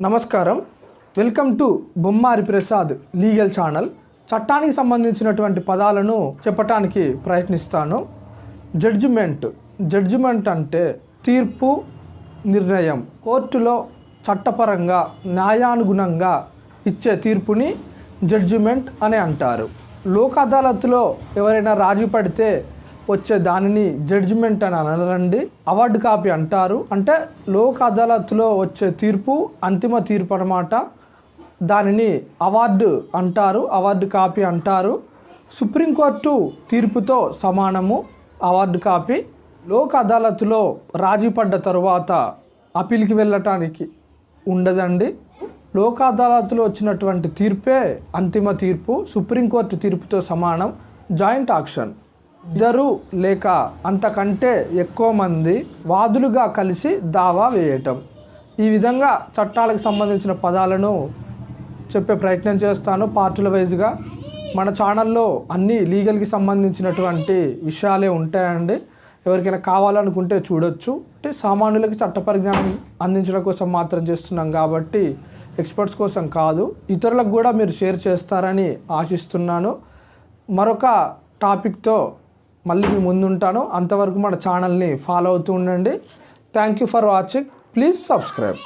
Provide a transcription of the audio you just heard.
నమస్కారం. Welcome to Bommari Prasad legal channel. చట్టానికి సంబంధించినటువంటి పదాలను చెప్పటానికి ప్రయత్నిస్తాను. జడ్జిమెంట్. జడ్జిమెంట్ అంటే తీర్పు నిర్ణయం. కోర్టులో చట్టపరంగా న్యాయానుగుణంగా ఇచ్చే తీర్పుని జడ్జిమెంట్ అని అంటారు. లోక్ అదాలత్లో ఎవరైనా రాజీ పడితే వచ్చే దానిని జడ్జిమెంట్ అని అనరండి. అవార్డు కాపీ అంటారు. అంటే లోక్ అదాలత్లో వచ్చే తీర్పు అంతిమ తీర్పు అన్నమాట. దానిని అవార్డు అంటారు అవార్డు కాపీ అంటారు. సుప్రీంకోర్టు తీర్పుతో సమానము అవార్డు కాపీ లోక్ అదాలత్లో రాజీ పడ్డ తరువాత అప్పీల్కి వెళ్ళటానికి ఉండదండి. లోక్ అదాలత్లో వచ్చినటువంటి తీర్పే అంతిమ తీర్పు సుప్రీంకోర్టు తీర్పుతో సమానం. జాయింట్ ఆక్షన్ ఇద్దరు లేక అంతకంటే ఎక్కువ మంది వాదులుగా కలిసి దావా వేయటం. ఈ విధంగా చట్టాలకు సంబంధించిన పదాలను చెప్పే ప్రయత్నం చేస్తాను. పార్టీల వైజ్గా మన ఛానల్లో అన్ని లీగల్కి సంబంధించినటువంటి విషయాలే ఉంటాయండి. ఎవరికైనా కావాలనుకుంటే చూడొచ్చు. అంటే సామాన్యులకి చట్ట పరిజ్ఞానం అందించడం కోసం మాత్రం చేస్తున్నాం కాబట్టి ఎక్స్పర్ట్స్ కోసం కాదు. ఇతరులకు కూడా మీరు షేర్ చేస్తారని ఆశిస్తున్నాను. మరొక టాపిక్తో మళ్ళీ మీ ముందుంటాను. అంతవరకు మన ఛానల్ని ఫాలో అవుతూ ఉండండి. Thank you for watching please subscribe